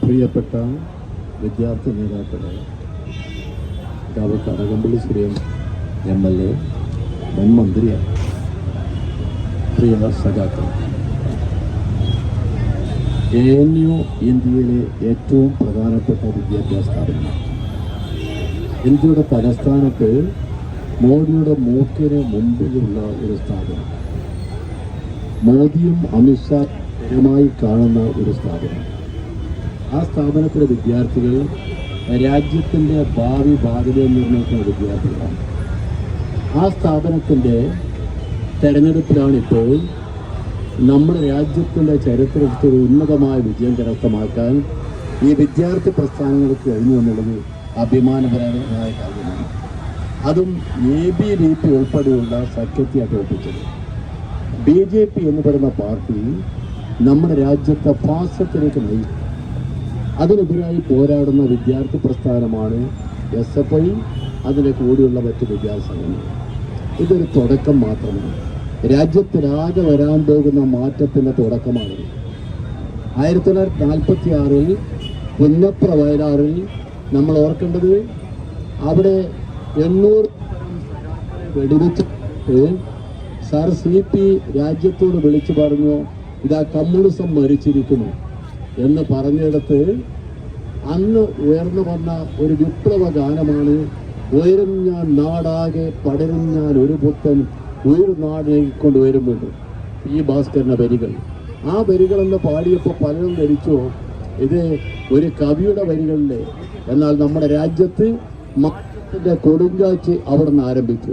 പ്രിയപ്പെട്ട വിദ്യാർത്ഥി നേതാക്കളെ കാവ് Kadakampally Suren M L A മുൻ മന്ത്രിയാണ് പ്രിയ സഖാക്കൾ എ എൻ യു ഇന്ത്യയിലെ ഏറ്റവും പ്രധാനപ്പെട്ട വിദ്യാഭ്യാസ സ്ഥാപനമാണ്. ഇന്ത്യയുടെ തലസ്ഥാനത്ത് മോദിയുടെ മൂക്കിന് മുമ്പിലുള്ള ഒരു സ്ഥാപനം. മോദിയും അമിത്ഷാ സ്ഥിരമായി കാണുന്ന ഒരു സ്ഥാപനം. ആ സ്ഥാപനത്തിലെ വിദ്യാർത്ഥികൾ രാജ്യത്തിന്റെ ഭാവി ബാധ്യത നിർണയിക്കുന്ന വിദ്യാർത്ഥികളാണ്. ആ സ്ഥാപനത്തിന്റെ തെരഞ്ഞെടുപ്പിലാണ് ഇപ്പോൾ നമ്മുടെ രാജ്യത്തിന്റെ ചരിത്രത്തിൽ ഉന്നതമായ വിജയം കരസ്ഥമാക്കാൻ ഈ വിദ്യാർത്ഥി പ്രസ്ഥാനങ്ങൾക്ക് കഴിഞ്ഞു എന്നുള്ളത് അഭിമാനപരമായ കാര്യമാണ്. അതും എ ബി വി പി ഉൾപ്പെടെയുള്ള സഖ്യത്തെയാണ് തോൽപ്പിച്ചത്. ബി ജെ പി എന്ന് പറയുന്ന പാർട്ടി നമ്മുടെ രാജ്യത്തെ ഫാസത്തിലേക്ക് നയിക്കും അതിനെതിരായി പോരാടുന്ന വിദ്യാർത്ഥി പ്രസ്ഥാനമാണ് എസ് എഫ് ഐ അതിന്റെ കൂടെയുള്ള മറ്റ് വിദ്യാസംഘങ്ങൾ. ഇതൊരു തുടക്കം മാത്രമാണ്. രാജ്യത്തിലാകെ വരാൻ പോകുന്ന മാറ്റത്തിന്റെ തുടക്കമാണ്. ആയിരത്തി തൊള്ളായിരത്തി നാൽപ്പത്തി ആറിൽ പുന്നപ്ര വയലാറിൽ നമ്മൾ ഓർക്കേണ്ടത് അവിടെ എണ്ണൂറ് വെടിവെച്ചിട്ട് സാർ സി പി രാജ്യത്തോട് വിളിച്ചു പറഞ്ഞു ഇതാ കമ്മ്യൂണിസം മരിച്ചിരിക്കുന്നു എന്ന് പറഞ്ഞിടത്ത് അന്ന് ഉയർന്നു വന്ന ഒരു വിപ്ലവ ഗാനമാണ് ഉയരും ഞാൻ നാടാകെ പടരും ഞാൻ ഒരു പുത്തൻ ഉയർനാടിനെ കൊണ്ടുവരുന്നുണ്ട് ഈ ഭാസ്കരന്റെ വരികൾ. ആ വരികളെന്ന് പാടിയപ്പോൾ പലരും ധരിച്ചു. ഇത് ഒരു കവിയുടെ വരികളിലെ എന്നാൽ നമ്മുടെ രാജ്യത്ത് മക്കളുടെ കൊടുങ്കാറ്റ് അവിടെ നിന്ന് ആരംഭിച്ചു.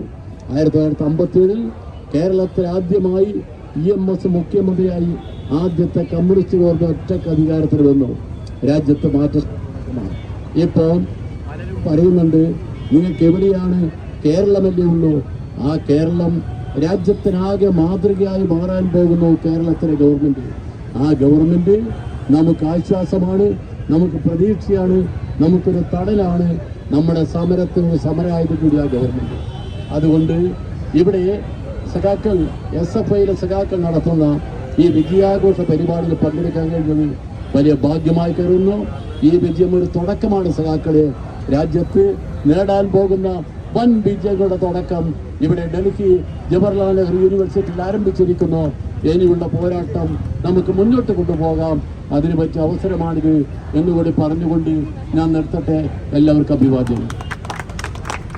ആയിരത്തി തൊള്ളായിരത്തി അമ്പത്തിയേഴിൽ കേരളത്തിൽ ആദ്യമായി ഇ എം എസ് മുഖ്യമന്ത്രിയായി ആദ്യത്തെ കമ്മ്യൂണിസ്റ്റ് ഗവൺമെന്റ് ഒറ്റയ്ക്ക് അധികാരത്തിൽ വന്നു. രാജ്യത്ത് മാറ്റം ഇപ്പോൾ പറയുന്നുണ്ട് നിങ്ങൾക്ക് എവിടെയാണ് കേരളമല്ലേ ഉള്ളൂ? ആ കേരളം രാജ്യത്തിനാകെ മാതൃകയായി മാറാൻ പോകുന്നു കേരളത്തിലെ ഗവൺമെന്റ്. ആ ഗവൺമെന്റ് നമുക്ക് ആശ്വാസമാണ് നമുക്ക് പ്രതീക്ഷയാണ് നമുക്കൊരു തടലാണ് നമ്മുടെ സമരത്തിന് സമരമായത് കൂടി ആ അതുകൊണ്ട് ഇവിടെ സഖാക്കൾ എസ് എഫ് ഐയിലെ സഖാക്കൾ നടത്തുന്ന ഈ വിജയാഘോഷ പരിപാടിയിൽ പങ്കെടുക്കാൻ കഴിഞ്ഞത് വലിയ ഭാഗ്യമായി കരുതുന്നു. ഈ വിജയം ഒരു തുടക്കമാണ് സഖാക്കളെ. രാജ്യത്ത് നേടാൻ പോകുന്ന വൻ വിജയങ്ങളുടെ തുടക്കം ഇവിടെ ഡൽഹി ജവഹർലാൽ നെഹ്റു യൂണിവേഴ്സിറ്റിയിൽ ആരംഭിച്ചിരിക്കുന്നു. ഇനിയുള്ള പോരാട്ടം നമുക്ക് മുന്നോട്ട് കൊണ്ടുപോകാം. അതിനു പറ്റിയ അവസരമാണിത് എന്നുകൂടി പറഞ്ഞുകൊണ്ട് ഞാൻ നിർത്തട്ടെ. എല്ലാവർക്കും അഭിവാദ്യം